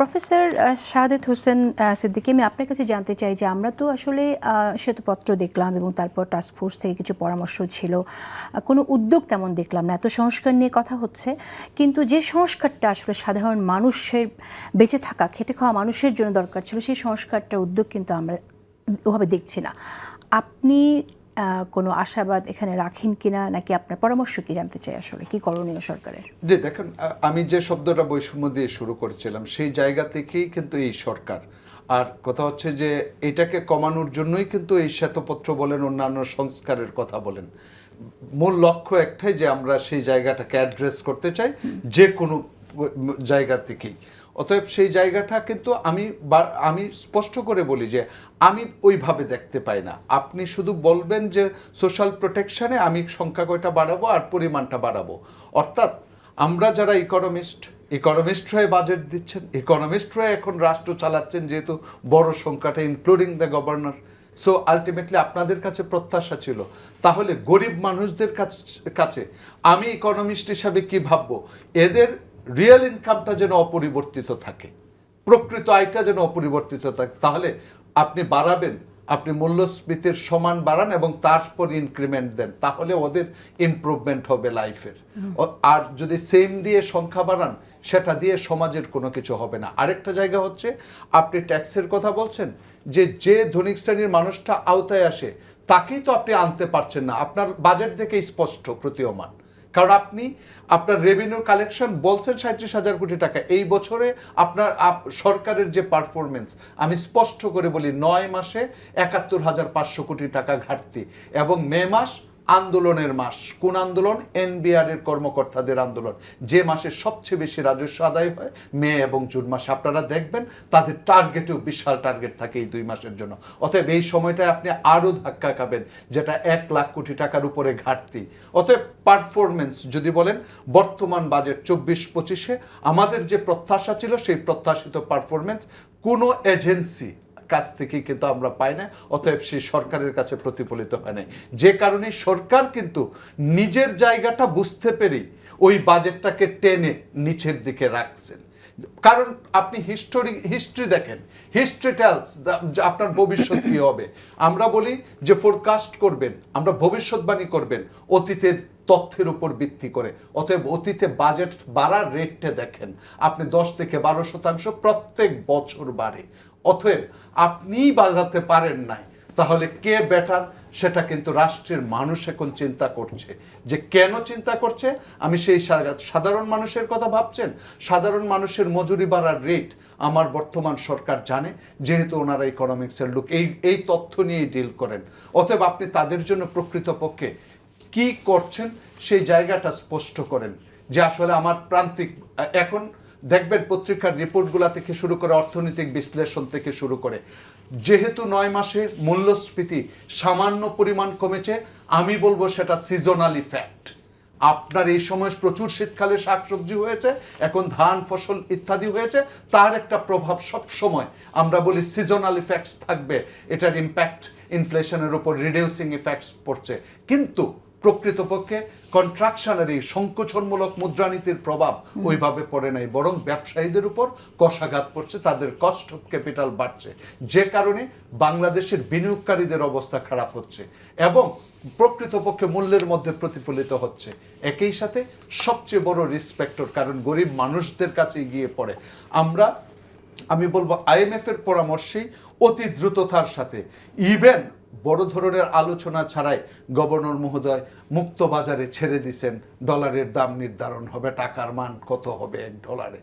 Professor Shahadat Hossain Siddiqui, আমি আপনার কাছে জানতে চাই যে আমরা তো আসলে শ্বেতপত্র দেখলাম এবং তারপর টাস্ক ফোর্স থেকে কিছু পরামর্শ ছিল। কোনো উদ্যোগ তেমন দেখলাম না, এত সংস্কার নিয়ে কথা হচ্ছে। কিন্তু যে সংস্কারটা আসলে সাধারণ মানুষের বেঁচে থাকা, খেটে খাওয়া মানুষের জন্য দরকার ছিল, সেই সংস্কারটার উদ্যোগ কিন্তু আমরা ওভাবে দেখছি না। আপনি কোনো আশাবাদ এখানে রাখেন কিনা নাকি আপনার পরামর্শ কি জানতে চাই আসলে? কি করণীয় সরকারের? যে দেখেন আমি যে শব্দটা বৈষম্য দিয়ে শুরু করেছিলাম, সেই জায়গা থেকেই কিন্তু এই সরকার। আর কথা হচ্ছে যে, এটাকে কমানোর জন্যই কিন্তু এই শ্বেতপত্র বলেন, অন্যান্য সংস্কারের কথা বলেন। মূল লক্ষ্য একটাই যে আমরা সেই জায়গাটাকে অ্যাড্রেস করতে চাই, যে কোনো জায়গা থেকেই। অতএব সেই জায়গাটা কিন্তু আমি আমি স্পষ্ট করে বলি যে আমি ওইভাবে দেখতে পাই না। আপনি শুধু বলবেন যে সোশ্যাল প্রোটেকশানে আমি সংখ্যা কয়টা বাড়াবো আর পরিমাণটা বাড়াবো। অর্থাৎ আমরা যারা ইকোনমিস্ট ইকোনমিস্টরাই বাজেট দিচ্ছেন ইকোনমিস্ট ইকোনমিস্টরাই এখন রাষ্ট্র চালাচ্ছেন যেহেতু বড় সংখ্যাটা including the governor so ultimately আপনাদের কাছে প্রত্যাশা ছিল। তাহলে গরিব মানুষদের কাছে আমি ইকোনমিস্ট হিসাবে কি ভাববো? এদের রিয়েল ইনকামটা যেন অপরিবর্তিত থাকে প্রকৃত আয়টা যেন অপরিবর্তিত থাকে তাহলে আপনি বাড়াবেন আপনি মূল্যস্ফীতির সমান বাড়ান এবং তারপর ইনক্রিমেন্ট দেন তাহলে ওদের ইমপ্রুভমেন্ট হবে লাইফের আর যদি সেম দিয়ে সংখ্যা বাড়ান সেটা দিয়ে সমাজের কোনো কিছু হবে না। আরেকটা জায়গা হচ্ছে আপনি ট্যাক্সের কথা বলছেন যে যে ধনিক শ্রেণির মানুষটা আওতায় আসে তাকেই তো আপনি আনতে পারছেন না। আপনার বাজেট দেখে স্পষ্ট প্রতীয়মান। কারণ আপনি আপনার রেভিনিউ কালেকশন বলছেন সাঁত্রিশ হাজার কোটি টাকা। এই বছরে আপনার আপ- সরকারের যে পারফরমেন্স আমি স্পষ্ট করে বলি, নয় মাসে একাত্তর হাজার পাঁচশো কোটি টাকা ঘাটতি এবং মে মাস আন্দোলনের মাস। কোন আন্দোলন? এনবিআর এর কর্মকর্তাদের আন্দোলন। যে মাসে সবচেয়ে বেশি রাজস্ব আদায় হয়, মে এবং জুন মাসে। আপনারা দেখবেন, তাদের টার্গেটেও বিশাল টার্গেট থাকে এই দুই মাসের জন্য। অতএব এই সময়টায় আপনি আরও ধাক্কা খাবেন, যেটা এক লাখ কোটি টাকার উপরে ঘাটতি। অতএব পারফরমেন্স যদি বলেন, বর্তমান বাজেট চব্বিশ পঁচিশে, আমাদের যে প্রত্যাশা ছিল, সেই প্রত্যাশিত পারফরমেন্স কোনো এজেন্সি কাছ থেকেই কিন্তু আমরা পাই না, অতএব সেই সরকারের কাছে প্রতিফলিত হয় নাই। যে কারণে সরকার কিন্তু নিজের জায়গাটা বুঝতে পেরেই ওই বাজেটটাকে টেনে নিচের দিকে রাখছেন। কারণ আপনি হিস্টোরি হিস্ট্রি দেখেন হিস্ট্রি টেলস আপনার ভবিষ্যৎ কী হবে। আমরা বলি যে ফোরকাস্ট করবেন, আমরা ভবিষ্যৎবাণী করবেন, অতীতের তথ্যের উপর ভিত্তি করে। অতএব অতীতে বাজেট বাড়ার রেটটা দেখেন। আপনি দশ থেকে বারো শতাংশ প্রত্যেক বছর বাড়ে। অতএব আপনিই বাজাতে পারেন নাই, তাহলে কে বেটার? সেটা কিন্তু রাষ্ট্রের মানুষ এখন চিন্তা করছে। যে কেন চিন্তা করছে? আমি সেই সাধারণ মানুষের কথা ভাবছেন? সাধারণ মানুষের মজুরি বাড়ার রেট আমার বর্তমান সরকার জানে, যেহেতু ওনারা ইকোনমিক্সের লোক। এই এই তথ্য নিয়েই ডিল করেন। অতএব আপনি তাদের জন্য প্রকৃতপক্ষে কি করছেন, সেই জায়গাটা স্পষ্ট করেন। যে আসলে আমার প্রান্তিক, এখন দেখবেন পত্রিকার রিপোর্টগুলা থেকে শুরু করে অর্থনৈতিক বিশ্লেষণ থেকে শুরু করে। যেহেতু নয় মাসে মূল্যস্ফীতি সামান্য পরিমাণ কমেছে, আমি বলব সেটা সিজনাল ইফেক্ট আপনার এই সময় প্রচুর শীতকালে শাকসবজি হয়েছে, এখন ধান, ফসল ইত্যাদি হয়েছে, তার একটা প্রভাব সব সময় আমরা বলি সিজনাল ইফেক্টস থাকবে। এটার ইম্প্যাক্ট ইনফ্লেশনের উপর রিডিউসিং ইফেক্টস পড়ছে। কিন্তু প্রকৃতপক্ষে কন্ট্রাকশনের এই সংকোচনমূলক মুদ্রানীতির প্রভাব ওইভাবে পড়ে নাই বরং ব্যবসায়ীদের উপর কষাঘাত পড়ছে তাদের কস্ট অফ ক্যাপিটাল বাড়ছে। যে কারণে বাংলাদেশের বিনিয়োগকারীদের অবস্থা খারাপ হচ্ছে এবং প্রকৃতপক্ষে মূল্যের মধ্যে প্রতিফলিত হচ্ছে। একই সাথে সবচেয়ে বড় রিসপেক্টর কারণ গরিব মানুষদের কাছে গিয়ে পড়ে। আমরা আমি বলব আইএমএফ এর পরামর্শেই অতি দ্রুততার সাথে ইভেন বড় ধরনের আলোচনা ছাড়াই গভর্নর মহোদয় মুক্ত বাজারে ছেড়ে দিছেন, ডলারের দাম নির্ধারণ হবে, টাকার মান কত হবে এক ডলারে।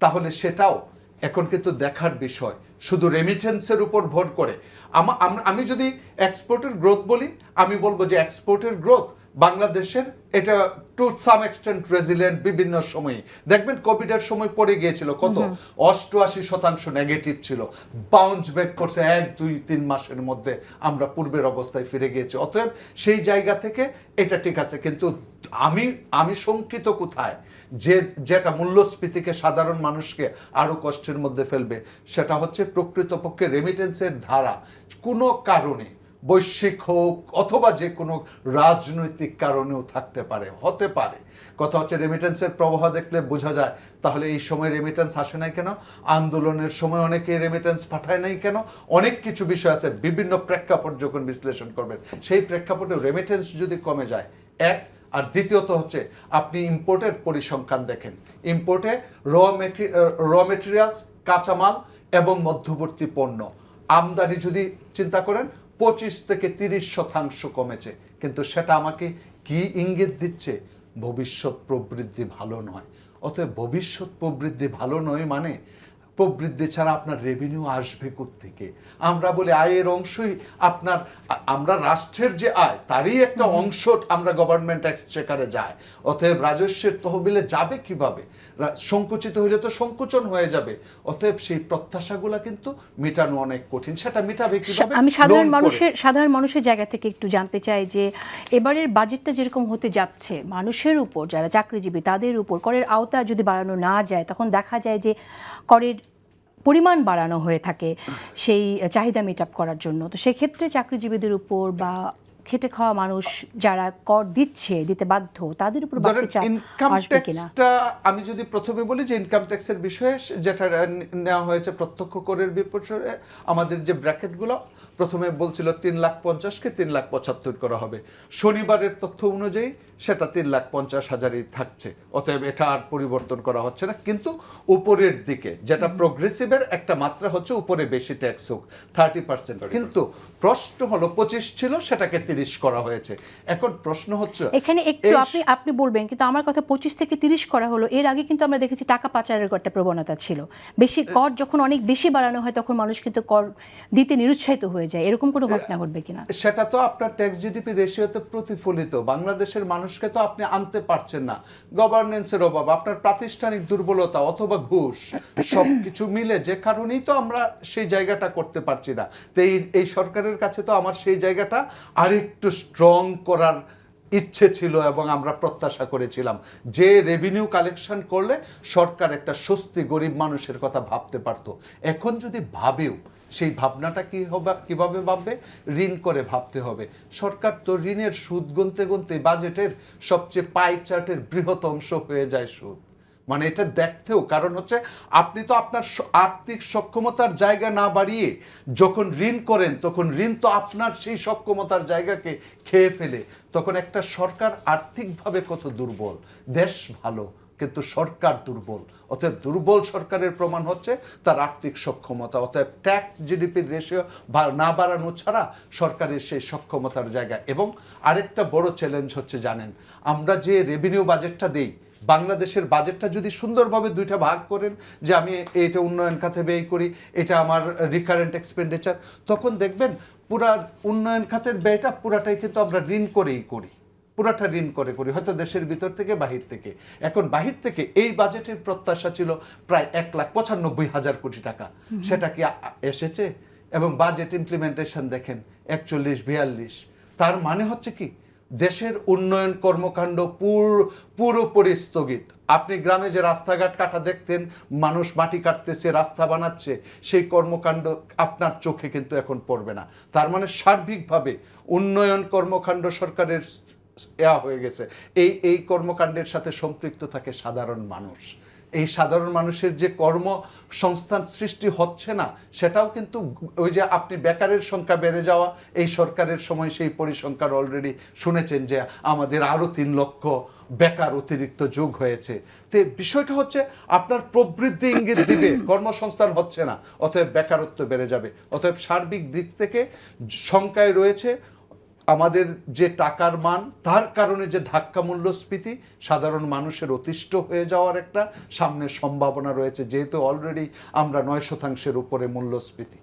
তাহলে সেটাও এখন কিন্তু দেখার বিষয়। শুধু রেমিটেন্সের উপর ভর করে। আমা- আমি যদি এক্সপোর্টের গ্রোথ বলি, আমি বলব যে এক্সপোর্টের গ্রোথ বাংলাদেশের এটা টু সাম এক্সটেন্ট রেজিলিয়েন্ট বিভিন্ন সময়ে। দেখবেন কোভিডের সময় পড়ে গিয়েছিল কত? অষ্টআশি শতাংশ নেগেটিভ ছিল। বাউন্স ব্যাক করছে এক দুই তিন মাসের মধ্যে আমরা পূর্বের অবস্থায় ফিরে গিয়েছি। অতএব সেই জায়গা থেকে এটা ঠিক আছে। কিন্তু আমি আমি শঙ্কিত কোথায়? যে যেটা মূল্যস্ফীতিকে সাধারণ মানুষকে আরও কষ্টের মধ্যে ফেলবে সেটা হচ্ছে প্রকৃতপক্ষে রেমিটেন্সের ধারা। কোনো কারণে বৈশ্বিক হোক অথবা যে কোনো রাজনৈতিক কারণেও থাকতে পারে, হতে পারে। কথা হচ্ছে রেমিটেন্সের প্রবাহ দেখলে বোঝা যায়, তাহলে এই সময় রেমিটেন্স আসে নাই কেন? আন্দোলনের সময় অনেকে রেমিটেন্স পাঠায় নাই কেন? অনেক কিছু বিষয় আছে, বিভিন্ন প্রেক্ষাপট যখন বিশ্লেষণ করবেন, সেই প্রেক্ষাপটে রেমিটেন্স যদি কমে যায়, এক। আর দ্বিতীয়ত হচ্ছে, আপনি ইম্পোর্টের পরিসংখ্যান দেখেন। ইম্পোর্টে র র মেটেরিয়ালস কাঁচামাল এবং মধ্যবর্তী পণ্য। আমদানি যদি চিন্তা করেন পঁচিশ থেকে তিরিশ শতাংশ কমেছে। কিন্তু সেটা আমাকে কি ইঙ্গিত দিচ্ছে? ভবিষ্যৎ প্রবৃদ্ধি ভালো নয়। অতএব ভবিষ্যৎ প্রবৃদ্ধি ভালো নয় মানে প্রবৃদ্ধি ছাড়া আপনার রেভিনিউ আসবে থেকে আমরা বলি আয়ের অংশই আপনার আমরা রাষ্ট্রের যে আয় তারই একটা অংশ আমরা গভর্নমেন্ট এক্সচেকারে যায়। অতএব রাজস্বের তহবিলে যাবে কীভাবে? সংকুচিত হইলে তো সংকুচন হয়ে যাবে। অতএব সেই প্রত্যাশাগুলো কিন্তু মেটানো অনেক কঠিন। সেটা মেটাবে কীভাবে? আমি সাধারণ মানুষের সাধারণ মানুষের জায়গা থেকে একটু জানতে চাই যে এবারের বাজেটটা যেরকম হতে যাচ্ছে মানুষের উপর যারা চাকরিজীবী তাদের উপর করের আওতা যদি বাড়ানো না যায় তখন দেখা যায় যে করের পরিমাণ বাড়ানো হয়ে থাকে সেই চাহিদা মিট আপ করার জন্য। তো সেক্ষেত্রে চাকরিজীবীদের উপর বা খেটে খাওয়া মানুষ যারা কর দিচ্ছে দিতে বাধ্য তাদের উপর বাড়তি চাপ ইনকাম আসবে কিনা? ট্যাক্সটা আমি যদি প্রথমে বলি যে ইনকাম ট্যাক্সের বিষয়ে যেটা নেওয়া হয়েছে প্রত্যক্ষ করের বিপর্যয়ে আমাদের যে ব্র্যাকেটগুলো প্রথমে বলছিল তিন লাখ পঞ্চাশকে তিন লাখ পঁচাত্তর করা হবে। শনিবারের তথ্য অনুযায়ী সেটা তিন লাখ পঞ্চাশ হাজারই থাকছে। অতএব এটা আর পরিবর্তন করা হচ্ছে না। কিন্তু উপরের দিকে যেটা প্রোগ্রেসিভের একটা মাত্রা হচ্ছে উপরে বেশি ট্যাক্স হোক থার্টি পার্সেন্ট কিন্তু প্রশ্ন হলো পঁচিশ ছিল সেটাকে তিরিশ করা হয়েছে। এখন প্রশ্ন হচ্ছে এখানে একটু আপনি আপনি বলবেন কিন্তু আমার কথা পঁচিশ থেকে তিরিশ করা হলো এর আগে কিন্তু আমরা দেখেছি টাকা পাচারের একটা প্রবণতা ছিল। বেশি কর যখন অনেক বেশি বাড়ানো হয় তখন মানুষ কিন্তু কর দিতে নিরুৎসাহিত হয়ে যায়। এরকম কোনো ঘটনা ঘটবে কিনা? সেটা তো আপনার ট্যাক্স জিডিপি রেশিওতে প্রতিফলিত। বাংলাদেশের মানুষকে তো আপনি আনতে পারছেন না। গভর্নেন্সের অভাব আপনার প্রাতিষ্ঠানিক দুর্বলতা অথবা ঘুষ সব কিছু মিলে যে কারণেই তো আমরা সেই জায়গাটা করতে পারছি না। তো এই সরকারের কাছে তো আমার সেই জায়গাটা আরেকটু স্ট্রং করার ইচ্ছে ছিল এবং আমরা প্রত্যাশা করেছিলাম। যে রেভিনিউ কালেকশন করলে সরকার একটা স্বস্তি, গরিব মানুষের কথা ভাবতে পারতো। এখন যদি ভাবেও, সেই ভাবনাটা কি হবে, কীভাবে ভাববে? ঋণ করে ভাবতে হবে। সরকার তো ঋণের সুদ গুনতে গুনতে বাজেটের সবচেয়ে পাই চার্টের বৃহৎ অংশ হয়ে যায় সুদ। মানে এটা দেখতেও, কারণ হচ্ছে আপনি তো আপনার আর্থিক সক্ষমতার জায়গা না বাড়িয়ে যখন ঋণ করেন, তখন ঋণ তো আপনার সেই সক্ষমতার জায়গাকে খেয়ে ফেলে। তখন একটা সরকার আর্থিকভাবে কত দুর্বল। দেশ ভালো, কিন্তু সরকার দুর্বল। অতএব দুর্বল সরকারের প্রমাণ হচ্ছে তার আর্থিক সক্ষমতা। অতএব ট্যাক্স জিডিপির রেশিও না বাড়ানো ছাড়া সরকারের সেই সক্ষমতার জায়গা। এবং আরেকটা বড় চ্যালেঞ্জ হচ্ছে, জানেন, আমরা যে রেভিনিউ বাজেটটা দেই বাংলাদেশের বাজেটটা যদি সুন্দরভাবে দুইটা ভাগ করেন যে আমি এটা উন্নয়ন খাতে ব্যয় করি এটা আমার রিকারেন্ট এক্সপেন্ডিচার তখন দেখবেন পুরা উন্নয়ন খাতের ব্যয়টা পুরাটাই কিন্তু আমরা ঋণ করেই করি। পুরাটা ঋণ করে করি হয়তো দেশের ভিতর থেকে বাহির থেকে। এখন বাহির থেকে এই বাজেটের প্রত্যাশা ছিল প্রায় এক লাখ পঁচানব্বই হাজার কোটি টাকা। সেটা কি এসেছে? এবং বাজেট ইমপ্লিমেন্টেশন দেখেন একচল্লিশ বিয়াল্লিশ। তার মানে হচ্ছে কি দেশের উন্নয়ন কর্মকাণ্ড পুর, পুরোপুরি স্থগিত। আপনি গ্রামে যে রাস্তাঘাট কাটা দেখতেন, মানুষ মাটি কাটতেছে, রাস্তা বানাচ্ছে, সেই কর্মকাণ্ড আপনার চোখে কিন্তু এখন পড়বে না। তার মানে সার্বিকভাবে উন্নয়ন কর্মকাণ্ড সরকারের এয়া হয়ে গেছে। এই এই কর্মকাণ্ডের সাথে সম্পৃক্ত থাকে সাধারণ মানুষ। এই সাধারণ মানুষের যে কর্মসংস্থান সৃষ্টি হচ্ছে না, সেটাও কিন্তু ওই যে আপনি বেকারের সংখ্যা বেড়ে যাওয়া, এই সরকারের সময় সেই পরিসংখ্যার অলরেডি শুনেছেন যে আমাদের আরও তিন লক্ষ বেকার অতিরিক্ত যোগ হয়েছে। তো বিষয়টা হচ্ছে আপনার প্রবৃদ্ধি ইঙ্গিত দিবে, কর্মসংস্থান হচ্ছে না, অতএব বেকারত্ব বেড়ে যাবে। অতএব সার্বিক দিক থেকে সংখ্যায় রয়েছে আমাদের যে টাকার মান, তার কারণে যে ধাক্কা মূল্যস্ফীতি, সাধারণ মানুষের অতিষ্ঠ হয়ে যাওয়ার একটা সামনে সম্ভাবনা রয়েছে, যেহেতু অলরেডি আমরা নয় শতাংশের উপরে মূল্যস্ফীতি।